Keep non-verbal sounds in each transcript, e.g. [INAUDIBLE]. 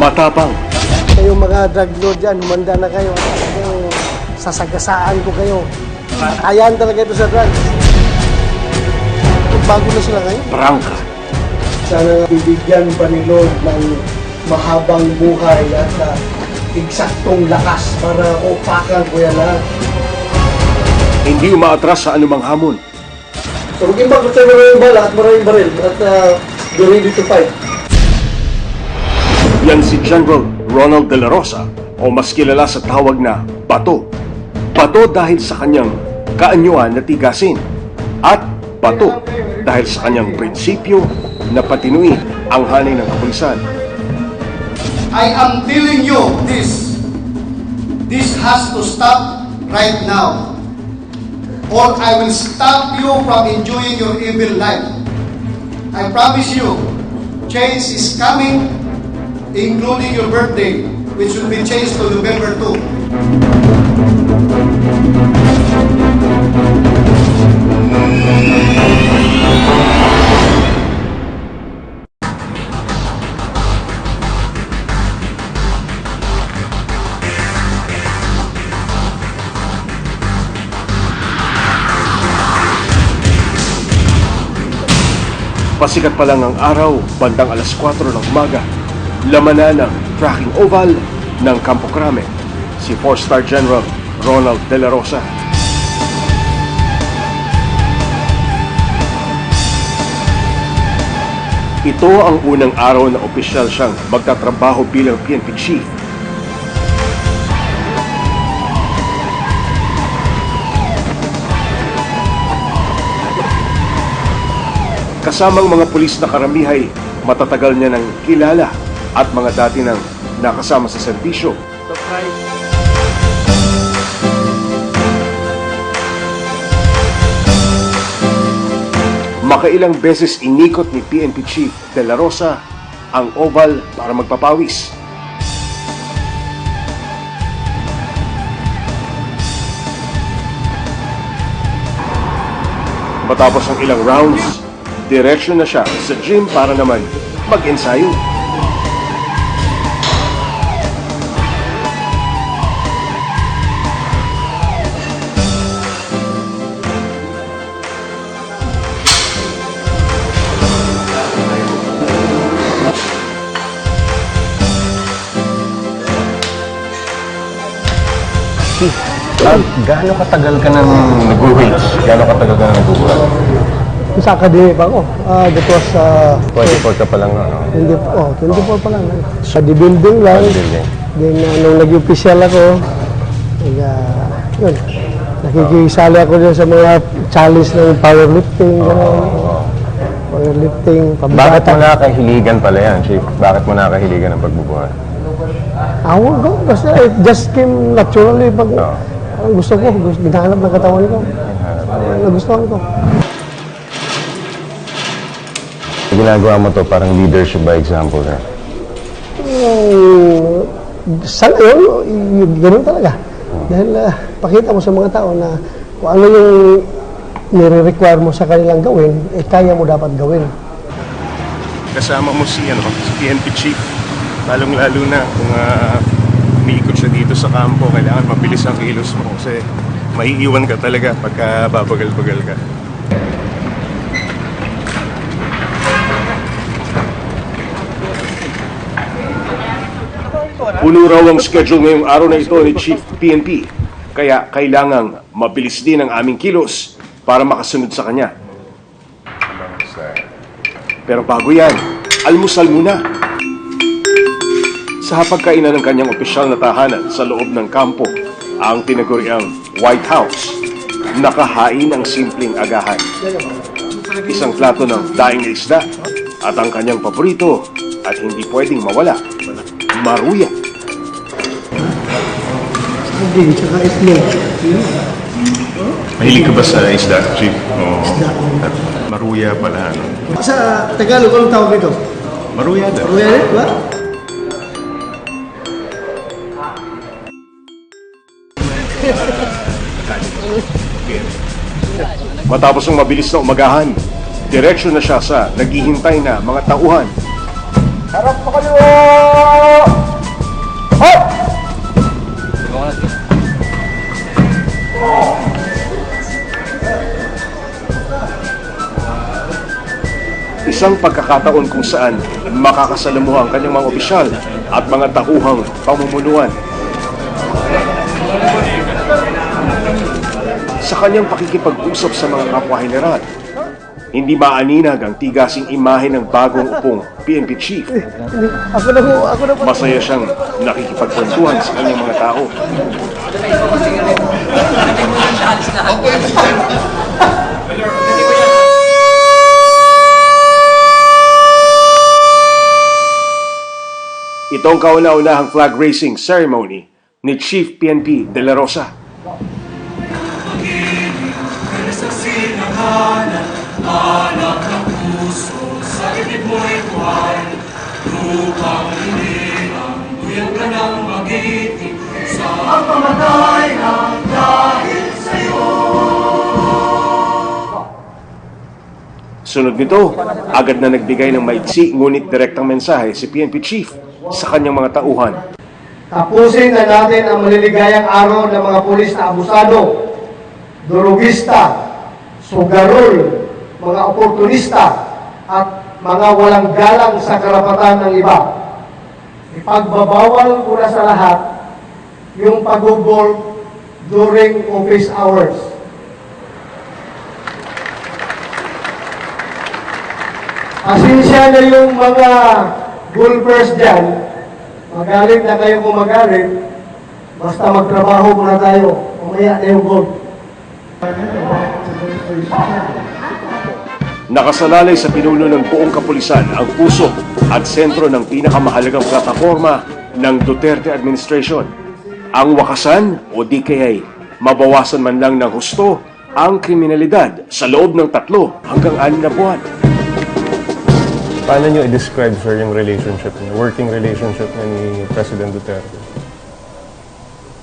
matapang, Kayong mga drug lord dyan, humanda na kayo. Kayong sasagasaan ko kayo. Ayan talaga ito sa drugs. Bago na sila ngayon. prangka, Sana bibigyan pa ni Lord ng mahabang buhay at uh, eksaktong lakas para upakan ko yan lahat. hindi umaatras sa anumang hamon. So mag-imbag tayo maraming bala at maraming baril at uh, be ready to fight. Yan si General Ronald De La Rosa o mas kilala sa tawag na Bato. Bato dahil sa kanyang kaanyuan na tigasin at Bato dahil sa kanyang prinsipyo na patinuin ang hanay ng kapulisan. I am telling you this. This has to stop right now. Or I will stop you from enjoying your evil life. I promise you, change is coming, including your birthday, which will be changed to November 2. Pasikat pa lang ang araw, bandang alas 4 ng umaga, lamanan ng tracking oval ng Campo Crame, si 4-star General Ronald De La Rosa. Ito ang unang araw na opisyal siyang magtatrabaho bilang PNP Chief. Kasamang mga pulis na karamihay, matatagal niya ng kilala at mga dati nang nakasama sa serbisyo. Makailang beses inikot ni PNP Chief De La Rosa ang oval para magpapawis. Matapos ang ilang rounds, direksyon na siya sa gym para naman mag-ensayo. Ah, gaano katagal ka nang nag-wage? Gaano katagal ka nang nag-work? Sa academy pa ako. Ah, that was uh, 24 ka pa lang, ano? 20, oh, 24 pa lang. Sa building lang. Building. Then, uh, nung nag-official ako, nag, uh, yun, nakikisali ako dyan sa mga challenge ng powerlifting, gano'n. Powerlifting, Bakit mo nakakahiligan pala yan, Chief? Bakit mo nakakahiligan ng pagbubuhat? Ako, no, basta it just came naturally pag Oo. ang gusto ko, gusto, ginahanap ng katawan ko. Ang nagustuhan ko. Ginagawa mo to parang leadership by example, eh. Yung, sana yun, yung, ganun talaga. Dahil ah, pakita mo sa mga tao na kung ano yung nire-require mo sa kanilang gawin, eh kaya mo dapat gawin. Kasama mo si, ano, si PNP Chief. Lalong-lalo na kung uh, umiikot siya dito sa kampo, kailangan mabilis ang kilos mo kasi maiiwan ka talaga pagka babagal-bagal ka. Puno raw ang schedule ngayong araw na ito ni Chief PNP. Kaya kailangang mabilis din ang aming kilos para makasunod sa kanya. Pero bago yan, almusal muna. Sa hapagkainan ng kanyang opisyal na tahanan sa loob ng kampo, ang tinaguriang White House, nakahain ang simpleng agahan. Isang plato ng daing isda at ang kanyang paborito at hindi pwedeng mawala, maruya. Hindi, tsaka itlog. Mahilig ka ba sa isda, Chief? Oo. Maruya pala, ano? Sa Tagalog, anong tawag nito? Maruya daw. Ruere, ba? Matapos ang mabilis na umagahan, direksyon na siya sa naghihintay na mga tauhan. Harap pa kayo! Hop! Isang pagkakataon kung saan makakasalamuha ang kanyang mga opisyal at mga tauhang pamumunuan. Sa kanyang pakikipag-usap sa mga kapwa-general, hindi maaninag ang tigasing imahe ng bagong upong PNP chief. Ako na po, ako na po. Masaya siyang nakikipagkwentuhan sa kanyang mga tao. Ito ang kauna-unahang flag raising ceremony ni Chief PNP De La Rosa. Sunod nito, agad na nagbigay ng maiksi ngunit direktang mensahe si PNP Chief sa kanyang mga tauhan. Tapusin na natin ang maliligayang araw ng mga pulis na abusado, durugista, sugarol, mga oportunista, at mga walang galang sa karapatan ng iba. Ipagbabawal ko na sa lahat yung pagugol during office hours. Pasensya na yung mga golfers dyan, magalit na kayo kung magalit, basta magtrabaho muna tayo, umaya na yung golf. Nakasalalay sa pinuno ng buong kapulisan ang puso at sentro ng pinakamahalagang plataforma ng Duterte administration. Ang wakasan o di kaya'y mabawasan man lang ng husto ang kriminalidad sa loob ng tatlo hanggang anim na buwan. Paano nyo i-describe, sir, yung relationship niyo, working relationship niya ni President Duterte?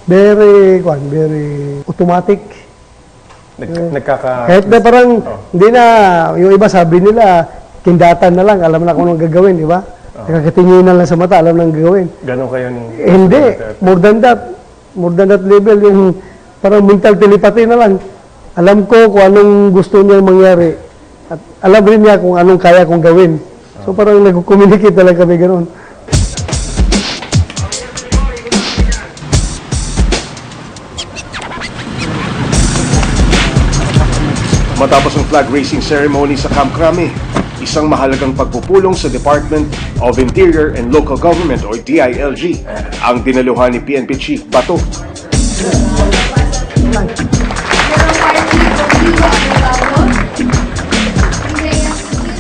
Very, very automatic. Nag, nagkaka... Kahit na parang, Oh. hindi na, yung iba sabi nila, kindatan na lang, alam na kung anong gagawin, di ba? Nakakatinginan lang sa mata, alam na ang gagawin. Ganon kayo ni Eh, hindi, more than that, more than that level, yung parang mental telepathy na lang. Alam ko kung anong gusto niya mangyari. At alam rin niya kung anong kaya kong gawin. So parang nag-communicate na lang kami ganun. Matapos ang flag raising ceremony sa Camp Crame, isang mahalagang pagpupulong sa Department of Interior and Local Government o DILG ang dinaluhan ni PNP Chief Bato.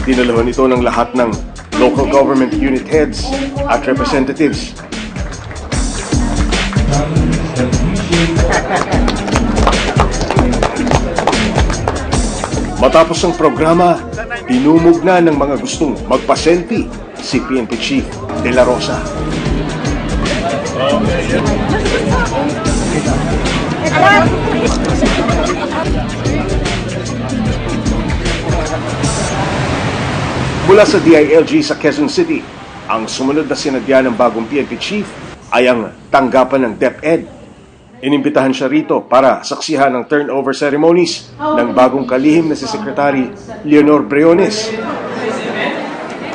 Dinaluhan ito ng lahat ng local government unit heads at representatives. Matapos ang programa, dinumog na ng mga gustong magpa-selfie si PNP Chief De La Rosa. Mula sa DILG sa Quezon City, ang sumunod na sinadya ng bagong PNP Chief ay ang tanggapan ng DepEd. Inimbitahan siya rito para saksihan ang turnover ceremonies ng bagong kalihim na si Secretary Leonor Briones.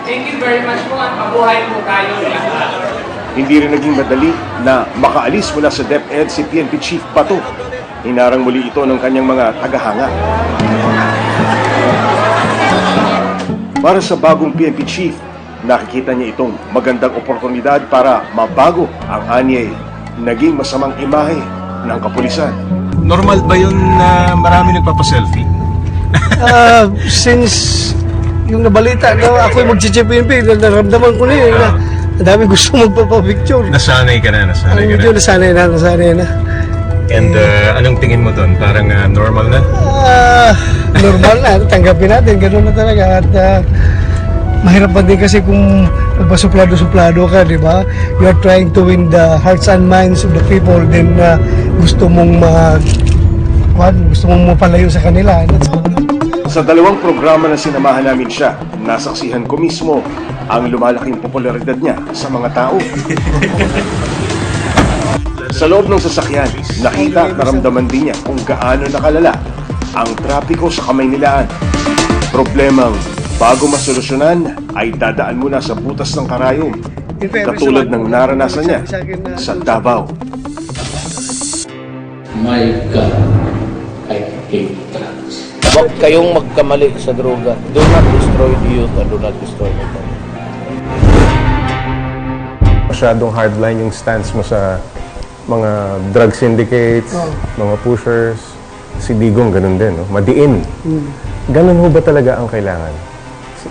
Thank you very much po at mabuhay po tayo lahat. Hindi rin naging madali na makaalis mula sa DepEd si PNP Chief Bato. Hinarang muli ito ng kanyang mga tagahanga. Para sa bagong PNP Chief, nakikita niya itong magandang oportunidad para mabago ang anyay naging masamang imahe ng kapulisan. Normal ba yun na marami nagpapaselfie? [LAUGHS] Ah, since yung nabalita na ako'y mag-GPNP, naramdaman ko na yun na ang dami gusto [LAUGHS] magpapapicture. Nasanay ka na, nasanay ka na. nasanay na, nasanay na. And uh, anong tingin mo doon? Parang uh, normal na? Ah, normal na, tanggapin natin, ganun na talaga. At ah, mahirap pa din kasi kung nagpasuplado-suplado ka, di ba? You are trying to win the hearts and minds of the people, then ah, gusto mong mag... Kwan, gusto mong mapalayo sa kanila. That's Sa dalawang programa na sinamahan namin siya, nasaksihan ko mismo ang lumalaking popularidad niya sa mga tao. [LAUGHS] Sa loob ng sasakyan, nakita at naramdaman din niya kung gaano nakalala ang trapiko sa Kamaynilaan. Problemang bago masolusyonan ay dadaan muna sa butas ng karayom katulad ng naranasan niya sa Davao. My God, I hate drugs. Huwag kayong magkamali sa droga. Do not destroy the youth and do not destroy the country. Masyadong hardline yung stance mo sa mga drug syndicates, mga pushers. Si Digong, ganun din, no? Madiin. Ganun ho ba talaga ang kailangan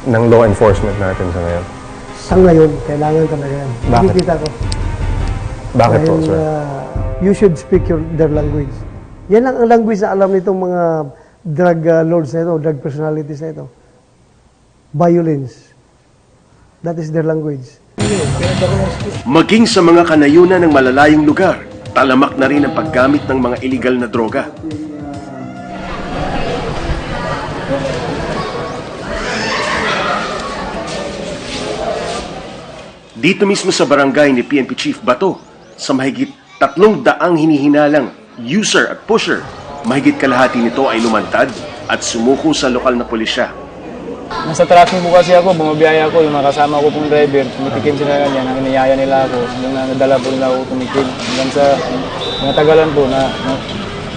ng law enforcement natin sa ngayon? Sa ngayon, kailangan talaga yan. Bakit? Nakikita ko. Bakit po, Dahil, sir? uh, you should speak your, their language. Yan lang ang language na alam nitong mga drug uh, lords na ito, drug personalities na ito. Violence. That is their language. Maging sa mga kanayunan ng malalayong lugar, talamak na rin ang paggamit ng mga illegal na droga. Dito mismo sa barangay ni PNP Chief Bato, sa mahigit tatlong daang hinihinalang user at pusher, mahigit kalahati nito ay lumantad at sumuko sa lokal na pulisya. Nasa traffic po kasi ako, bumabiyaya ako, yung mga kasama ko pong driver, tumikikim sila ganyan, ang iniyaya nila ako, hanggang na nadala po nila ako tumikim. Hanggang sa natagalan po na, na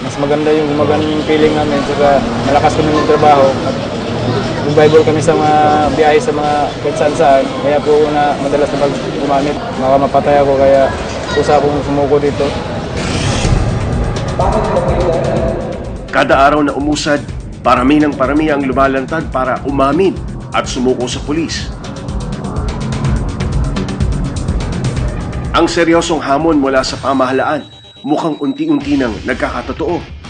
mas maganda yung gumagana yung feeling namin, saka malakas kami ng trabaho. At Bible kami sa mga biyahe sa mga kahit saan saan, kaya po ako na madalas na pag gumamit. Baka mapatay ako, kaya kusa akong sumuko dito. Kada araw na umusad, parami ng parami ang lumalantad para umamin at sumuko sa pulis. Ang seryosong hamon mula sa pamahalaan mukhang unti-unti nang nagkakatotoo.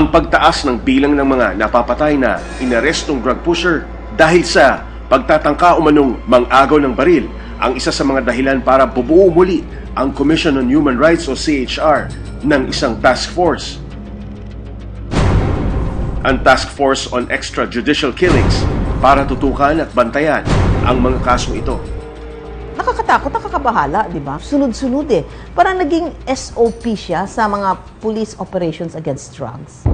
Ang pagtaas ng bilang ng mga napapatay na inarestong drug pusher dahil sa pagtatangka umanong mang-agaw ng baril ang isa sa mga dahilan para bubuo muli ang Commission on Human Rights o CHR ng isang task force. Ang Task Force on Extrajudicial Killings para tutukan at bantayan ang mga kasong ito. Nakakatakot, nakakabahala, di ba? Sunod-sunod eh. Parang naging SOP siya sa mga police operations against drugs.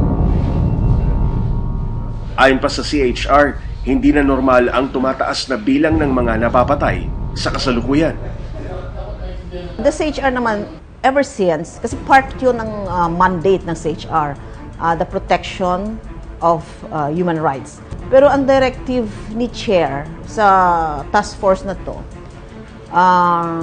Ayon pa sa CHR, hindi na normal ang tumataas na bilang ng mga napapatay sa kasalukuyan. The CHR naman, ever since, kasi part yun ng uh, mandate ng CHR, uh, the protection of uh, human rights. Pero ang directive ni Chair sa task force na to, uh,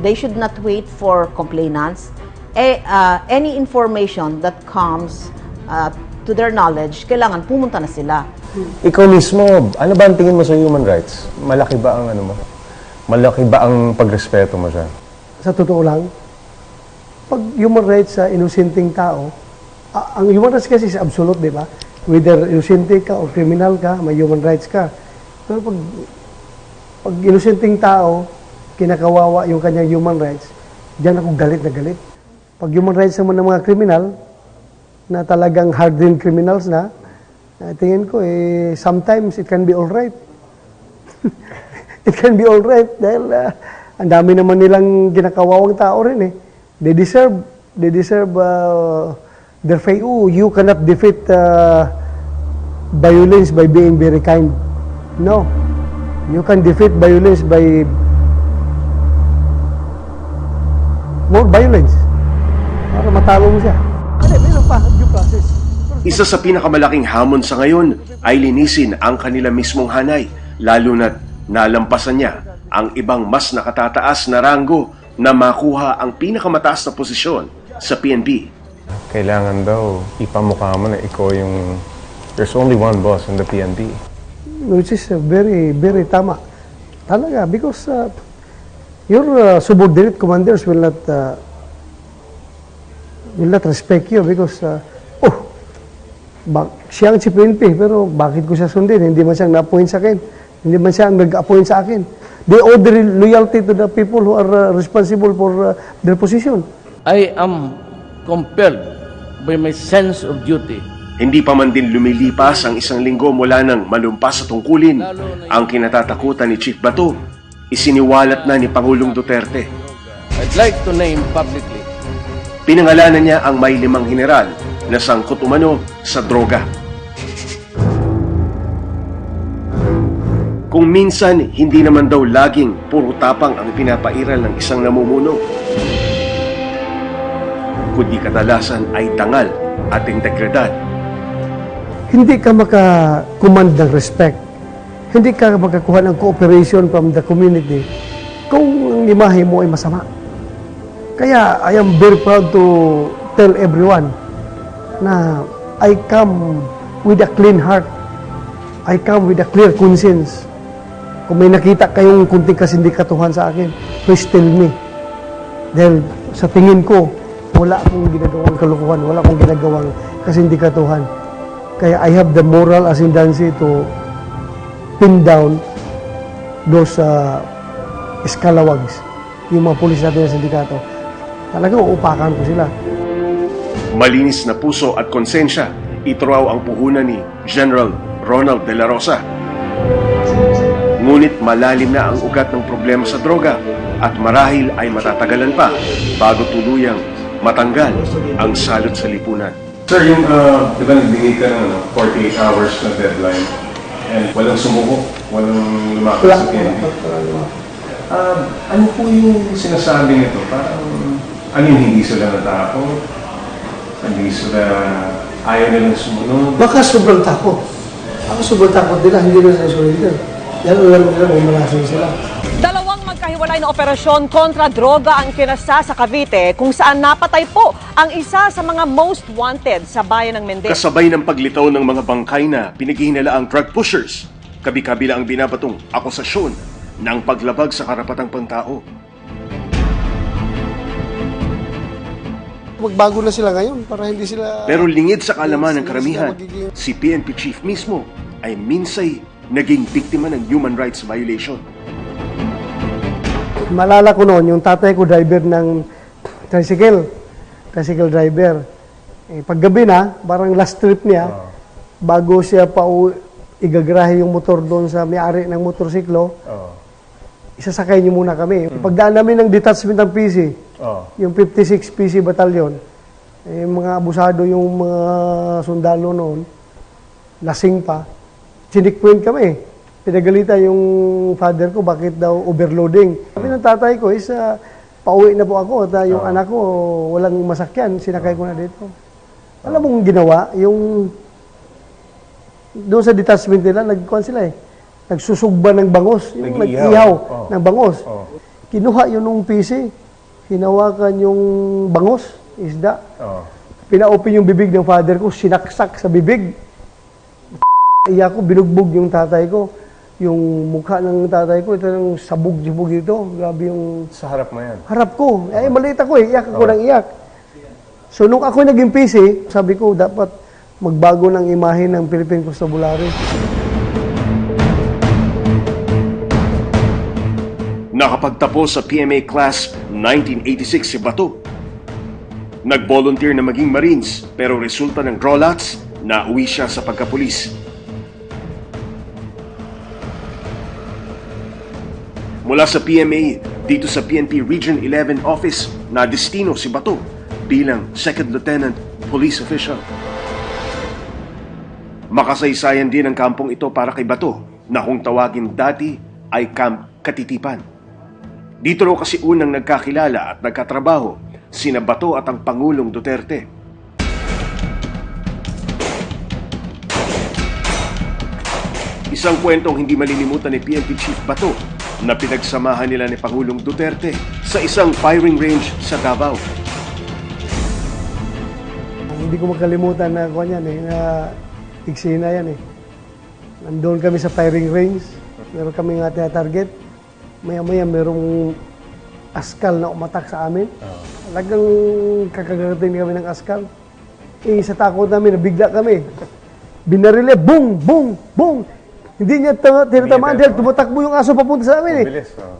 they should not wait for complainants. Eh, uh, any information that comes uh, to their knowledge, kailangan pumunta na sila. Ikaw mismo, ano ba ang tingin mo sa human rights? Malaki ba ang ano mo? Malaki ba ang pagrespeto mo siya? Sa totoo lang, pag human rights sa inosenteng tao, a- ang human rights kasi is absolute, di ba? Whether inosente ka o criminal ka, may human rights ka. Pero pag, pag inosenteng tao, kinakawawa yung kanyang human rights, diyan ako galit na galit. Pag human rights naman ng mga kriminal, na talagang hardened criminals na, uh, tingin ko, eh, sometimes it can be all right. [LAUGHS] it can be all right dahil uh, ang dami naman nilang ginakawawang tao rin eh. They deserve, they deserve uh, their fate. Oh, you cannot defeat uh, violence by being very kind. No. You can defeat violence by more violence. Para matalo mo siya. Kasi meron pa, due process. Isa sa pinakamalaking hamon sa ngayon ay linisin ang kanila mismong hanay, lalo na't nalampasan niya ang ibang mas nakatataas na ranggo na makuha ang pinakamataas na posisyon sa PNP. Kailangan daw ipamukha mo na ikaw yung... There's only one boss in the PNP. Which is uh, very, very tama. Talaga, because uh, your uh, subordinate commanders will not uh, will not respect you because uh, oh, Bak siya ang PNP, pero bakit ko siya sundin? Hindi man siya na-appoint sa akin. Hindi man siya ang nag-appoint sa akin. They owe their loyalty to the people who are uh, responsible for uh, their position. I am compelled by my sense of duty Hindi pa man din lumilipas ang isang linggo mula nang malumpas sa tungkulin ang kinatatakutan ni Chief Bato. Isiniwalat na ni Pangulong Duterte. I'd like to name publicly Pinangalanan niya ang may limang general na sangkot umano sa droga. Kung minsan, hindi naman daw laging puro tapang ang pinapairal ng isang namumuno. Kundi kadalasan ay tangal at integridad. Hindi ka makakuman ng respect. Hindi ka makakuha ng cooperation from the community kung ang imahe mo ay masama. Kaya I am very proud to tell everyone na I come with a clean heart. I come with a clear conscience. Kung may nakita kayong kunting kasindikatuhan sa akin, please tell me. Dahil sa tingin ko, wala akong ginagawang kalukuhan, wala akong ginagawang kasindikatuhan. Kaya I have the moral ascendancy to pin down those uh, scalawags, yung mga pulis natin sa sindikato. Talagang uupakan ko sila. Malinis na puso at konsensya, ito ang puhunan ni General Ronald De La Rosa. Ngunit malalim na ang ugat ng problema sa droga at marahil ay matatagalan pa bago tuluyang matanggal ang salot sa lipunan. Sir, yung, uh, di ba nagbigay ka ng ano, 48 hours na deadline and walang sumuko, walang lumapit sa PNP. Ah, ano po yung sinasabi nito? Parang, ano yung hindi sila natakot? Hindi sila ayaw nilang sumunod? Baka sobrang takot. Ako sobrang takot nila, hindi na sila surrender. Yan alam nila kung malasin sila. Dalawang magkahiwalay na operasyon kontra droga ang kinasa sa Cavite kung saan napatay po ang isa sa mga most wanted sa bayan ng Mendez. Kasabay ng paglitaw ng mga bangkay na pinaghihinala ang drug pushers, kabi-kabila ang binabatong akusasyon ng paglabag sa karapatang pantao. Magbago na sila ngayon para hindi sila... Pero lingid sa kalaman ng karamihan, magiging- si PNP chief mismo ay minsay naging biktima ng human rights violation. Malala ko noon, yung tatay ko driver ng tricycle. Tricycle driver. Eh, paggabi na, parang last trip niya, bago siya pa igagrahe yung motor doon sa may-ari ng motorsiklo, Oo. isasakay niyo muna kami. Pagdaan namin ng detachment ng PC, Oo. yung 56 PC Battalion, eh, mga abusado yung mga sundalo noon, lasing pa, sinikpoint kami. Pinagalitan yung father ko, bakit daw overloading. Sabi ng tatay ko is, ah, pauwi na po ako at ah, yung anak ko walang masakyan, sinakay ko na dito. Alam mong ginawa, yung doon sa detachment nila, nagkuhan sila eh. Nagsusugba ng bangos, yung Nag-iihaw. nag-ihaw Oh. ng bangos. Oh. Kinuha yun nung PC, hinawakan yung bangos, isda. Oo. Pina-open yung bibig ng father ko, sinaksak sa bibig. [LAUGHS] Iya ko, binugbog yung tatay ko. Yung mukha ng tatay ko, ito yung sabog-sabog dito. Grabe yung Sa harap mo yan. harap ko. Eh, maliit ako eh. Iyak ako ng iyak. So, nung ako naging PC, sabi ko, dapat magbago ng imahe ng Philippine Constabulary. Nakapagtapos sa PMA Class 1986 si Bato. Nag-volunteer na maging Marines pero resulta ng drawlats na uwi siya sa pagkapulis. Mula sa PMA, dito sa PNP Region 11 Office, na destino si Bato bilang Second Lieutenant Police Official. Makasaysayan din ang kampong ito para kay Bato na kung tawagin dati ay Camp Katitipan. Dito raw kasi unang nagkakilala at nagkatrabaho sina Bato at ang Pangulong Duterte. Isang kwentong hindi malilimutan ni PNP Chief Bato na pinagsamahan nila ni Pangulong Duterte sa isang firing range sa Davao. Hindi ko makalimutan na kung yan eh, na eksena yan eh. Nandun kami sa firing range, meron kami nga target. Maya-maya merong askal na umatak sa amin. Talagang kakagarating kami ng askal. Eh, sa takot namin, nabigla kami. Binaril niya, boom, boom, boom. Hindi niya ta- tinatamaan dahil tumatakbo yung aso papunta sa amin eh. Bilis. Oh.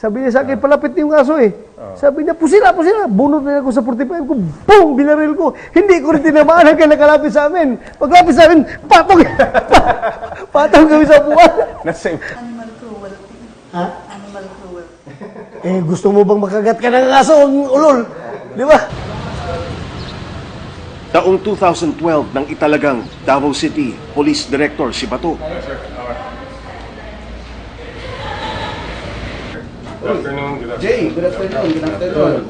Sabi niya sa akin, palapit na yung aso eh. Sabi niya, pusila, pusila. Bunot na ako sa 45 ko, boom, binaril ko. Hindi ko rin tinamaan hanggang nakalapit sa amin. Paglapit sa amin, patong. [LAUGHS] patong kami sa buwan. Nasa Eh, gusto mo bang makagat ka ng aso ang ulol? Di ba? Taong 2012 nang italagang Davao City Police Director si Bato. Jay, good afternoon. Good afternoon.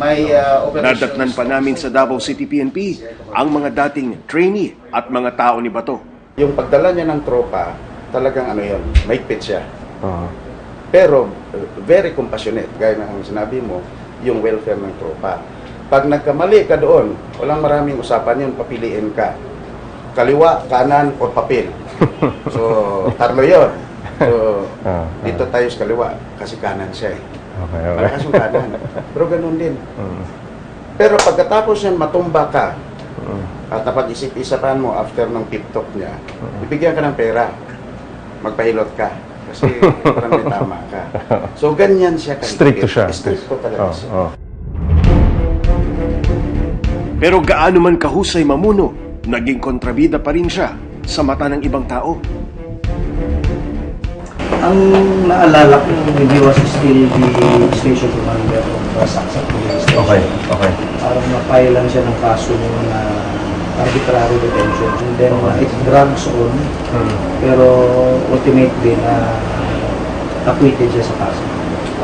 May uh, operation. Nadatnan pa namin sa Davao City PNP ang mga dating trainee at mga tao ni Bato. Yung pagdala niya ng tropa, talagang ano yun, maigpit siya. Oo. Pero uh, very compassionate, gaya ng sinabi mo, yung welfare ng tropa. Pag nagkamali ka doon, walang maraming usapan yun, papiliin ka. Kaliwa, kanan, o papel. [LAUGHS] So, tatlo yun. So, Ah, dito tayo sa kaliwa, kasi kanan siya eh. Okay, okay. Malakas yung kanan. Pero ganun din. Pero pagkatapos yan, matumba ka, at napag-isip-isapan mo after ng pip talk niya, ibigyan ka ng pera. Magpahilot ka. Kasi [LAUGHS] parang may tama ka. So, ganyan siya. Stricto siya. Stricto talaga Oh, siya. oh. Pero gaano man kahusay mamuno, naging kontrabida pa rin siya sa mata ng ibang tao. Ang naalala ko, he was still the station commander of uh, Saksa Police Station. Okay, okay. Parang na-file lang siya ng kaso na arbitrary detention. And then uh, it drags on. Pero ultimately na acquitted siya sa kaso.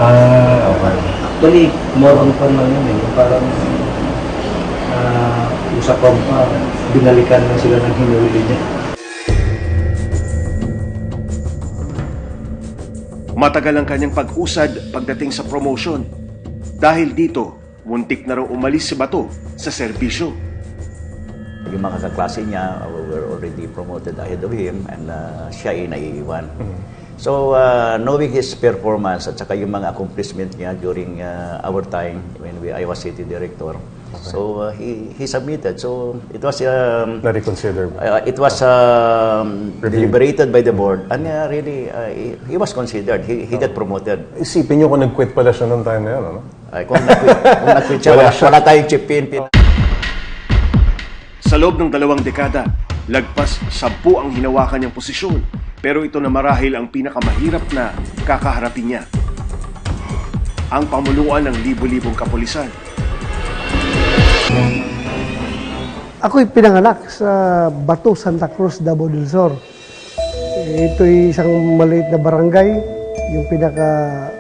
Ah, okay. Actually, more on fun lang yun eh. Parang uh, sa compa, binalikan lang sila ng hinuli niya. Matagal ang kanyang pag-usad pagdating sa promotion. Dahil dito, muntik na raw umalis si Bato sa serbisyo. Yung mga kaklase niya uh, were already promoted ahead of him and uh, siya ay naiiwan. So, uh, knowing his performance at saka yung mga accomplishment niya during uh, our time when we, I was city director, so uh, he, he submitted. So, it was um, Na-reconsider. uh, it was um, deliberated by the board and uh, really uh, he, he was considered. He, he got promoted. Isipin nyo kung nag-quit pala siya noong time na yun, ano? Ay, kung nag-quit, kung nag-quit siya, Wala wala, tayong chip PNP. Sa loob ng dalawang dekada, lagpas sampu ang hinawakan niyang posisyon. Pero ito na marahil ang pinakamahirap na kakaharapin niya. Ang pamuluan ng libo-libong kapulisan. Ako'y pinanganak sa Bato, Santa Cruz, Davao del Sur. Ito'y isang maliit na barangay. Yung pinaka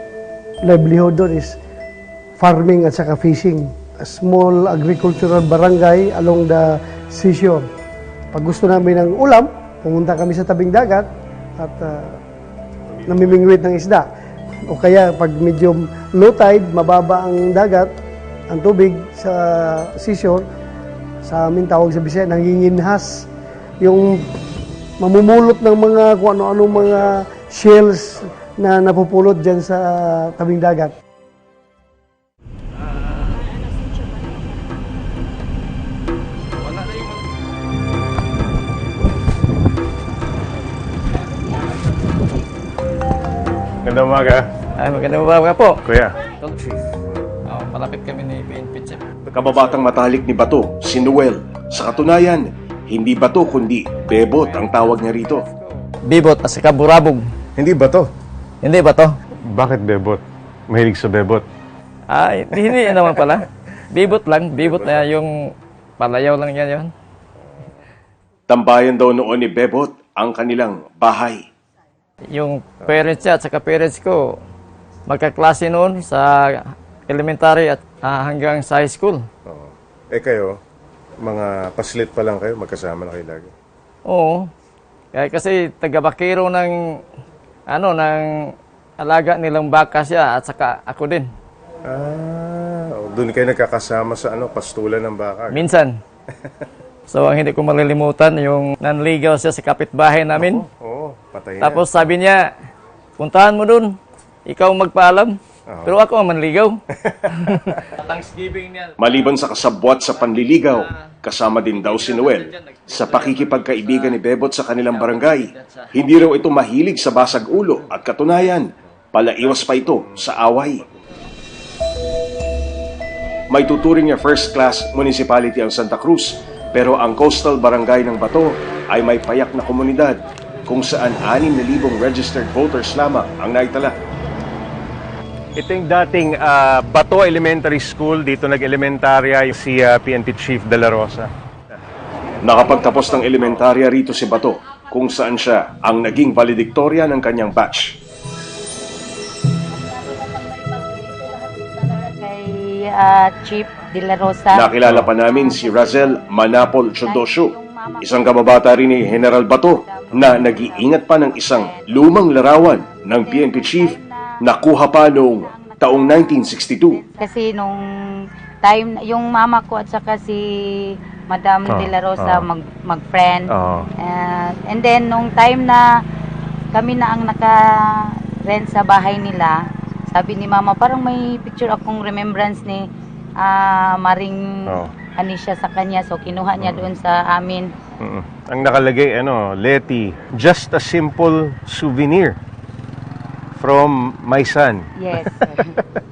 livelihood doon is farming at saka fishing. A small agricultural barangay along the seashore. Pag gusto namin ng ulam, pumunta kami sa tabing dagat at ah, namimingwit ng isda. O kaya pag medyo low tide, mababa ang dagat, ang tubig sa seashore, sa amin tawag sa Bisaya, nanginginhas. Yung mamumulot ng mga kung ano-ano mga shells na napupulot dyan sa tabing dagat. Ganda umaga. Ay, magandang umaga po. Kuya. Tol Chief. Oh, malapit kami ni PNP Chief. Kababatang matalik ni Bato, si Noel. Sa katunayan, hindi Bato kundi Bebot ang tawag niya rito. Bibot at saka burabog. Hindi ba to? Hindi ba to? Bakit bebot? Mahilig sa bebot. Ay, hindi, hindi naman pala. Bibot lang. Bibot na yung palayaw lang yan yun. Tambayan daw noon ni Bebot ang kanilang bahay. Yung parents niya at saka parents ko, magkaklase noon sa elementary at ah, hanggang sa high school. Oo. Eh kayo, mga paslit pa lang kayo, magkasama na kayo lagi. Oo. Kaya kasi taga-bakero ng ano ng alaga nilang baka siya at saka ako din. Ah, doon kayo nagkakasama sa ano, pastulan ng baka. Minsan. [LAUGHS] So ang hindi ko malilimutan yung nanligaw siya sa kapitbahay namin. Oo, patay na. Tapos sabi niya, puntahan mo dun. Ikaw magpaalam. Pero ako ang manligaw. [LAUGHS] Thanksgiving niya. Maliban sa kasabwat sa panliligaw, kasama din daw si Noel sa pakikipagkaibigan ni Bebot sa kanilang barangay. Hindi raw ito mahilig sa basag ulo at katunayan, palaiwas pa ito sa away. May tuturing na first class municipality ang Santa Cruz, pero ang coastal barangay ng Bato ay may payak na komunidad kung saan 6,000 registered voters lamang ang naitala. Ito yung dating ah, Bato Elementary School. Dito nag-elementarya yung si ah, PNP Chief De La Rosa. Nakapagtapos ng elementarya rito si Bato, kung saan siya ang naging valedictorian ng kanyang batch. Ah, Chief De La Rosa. Nakilala pa namin si Razel Manapol Chodosyo, isang kababata rin ni General Bato na nag-iingat pa ng isang lumang larawan ng PNP chief na kuha pa noong taong 1962. Kasi nung time, yung mama ko at saka si Madam Oh, De La Rosa oh. mag, mag-friend. Oo. Uh, and then, nung time na kami na ang naka-rent sa bahay nila, sabi ni mama, parang may picture akong remembrance ni ah, Maring Oo. Anisha sa kanya. So, kinuha niya doon sa amin. Mm-mm. Ang nakalagay, ano, Leti, just a simple souvenir from my son. Yes.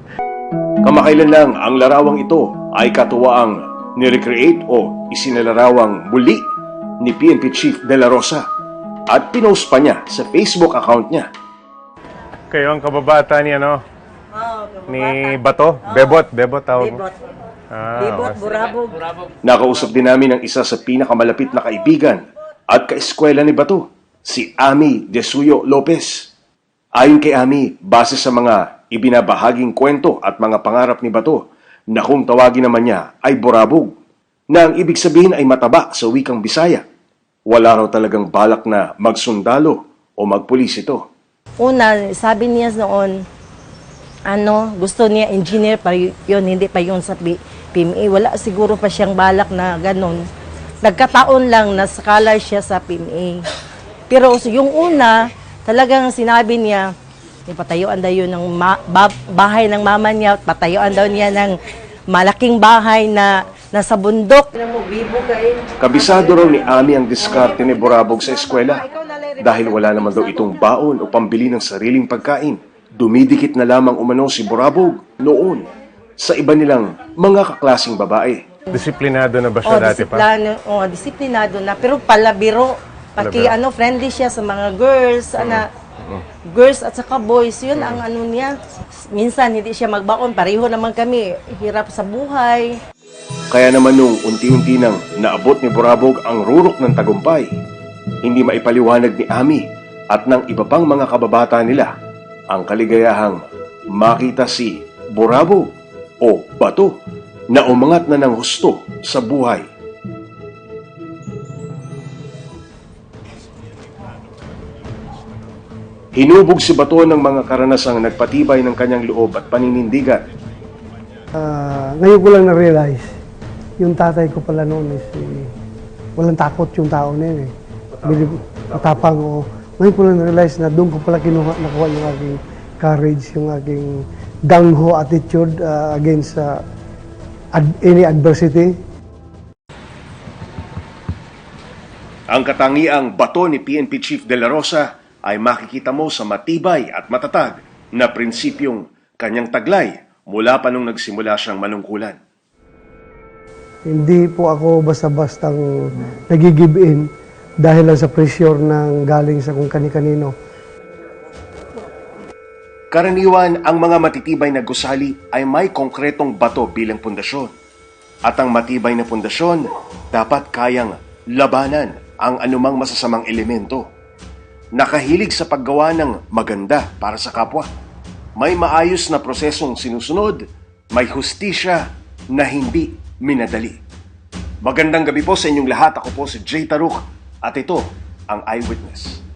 [LAUGHS] Kamakailan lang ang larawang ito ay katuwaang nirecreate o isinalarawang muli ni PNP Chief De La Rosa at pinost pa niya sa Facebook account niya. Kayo ang kababata ni ano? Ni Bato? Bebot, Bebot tawag mo. Ah, okay. Burabog. Nakausap din namin ang isa sa pinakamalapit na kaibigan at kaeskwela ni Bato, si Ami Desuyo Lopez. Ayon kay Ami, base sa mga ibinabahaging kwento at mga pangarap ni Bato, na kung tawagin naman niya ay burabog, na ang ibig sabihin ay mataba sa wikang Bisaya. Wala raw talagang balak na magsundalo o magpulis ito. Una, sabi niya noon, ano, gusto niya engineer pa yun, hindi pa yun sa PMA. Wala siguro pa siyang balak na ganun. Nagkataon lang na scholar siya sa PMA. Pero yung una, talagang sinabi niya, patayuan daw yun ng bahay ng mama niya, patayuan daw niya ng malaking bahay na nasa bundok. Kabisado raw ni Ami ang diskarte ni Borabog sa eskwela dahil wala naman daw itong baon o pambili ng sariling pagkain. Dumidikit na lamang umano si Borabog noon sa iba nilang mga kaklasing babae. Disiplinado na ba siya Oh, dati pa? disiplano, oh, disiplinado na. Pero palabiro. Paki Palabiro. ano, friendly siya sa mga girls, ana, girls at saka boys. Yun ang ano niya. Minsan hindi siya magbaon. Pareho naman kami. Hirap sa buhay. Kaya naman nung unti-unti nang naabot ni Borabog ang rurok ng tagumpay, hindi maipaliwanag ni Ami at ng iba pang mga kababata nila ang kaligayahang makita si Borabog o Bato na umangat na ng husto sa buhay. Hinubog si Bato ng mga karanasang nagpatibay ng kanyang loob at paninindigan Ah, ngayon ko lang na-realize, yung tatay ko pala noon is eh, walang takot yung tao na yun eh. Bilib, matapang o. Ngayon ko lang na-realize na doon ko pala kinuha, nakuha yung aking courage, yung aking gung-ho attitude ah, against ah, ad- any adversity. Ang katangiang bato ni PNP Chief De La Rosa ay makikita mo sa matibay at matatag na prinsipyong kanyang taglay mula pa nung nagsimula siyang manungkulan. Hindi po ako basta-bastang nagigive in dahil lang sa pressure ng galing sa kung kani-kanino. Karaniwan, ang mga matitibay na gusali ay may konkretong bato bilang pundasyon. At ang matibay na pundasyon dapat kayang labanan ang anumang masasamang elemento. Nakahilig sa paggawa ng maganda para sa kapwa. May maayos na prosesong sinusunod, may hustisya na hindi minadali. Magandang gabi po sa inyong lahat. Ako po si Jay Taruk at ito ang Eyewitness.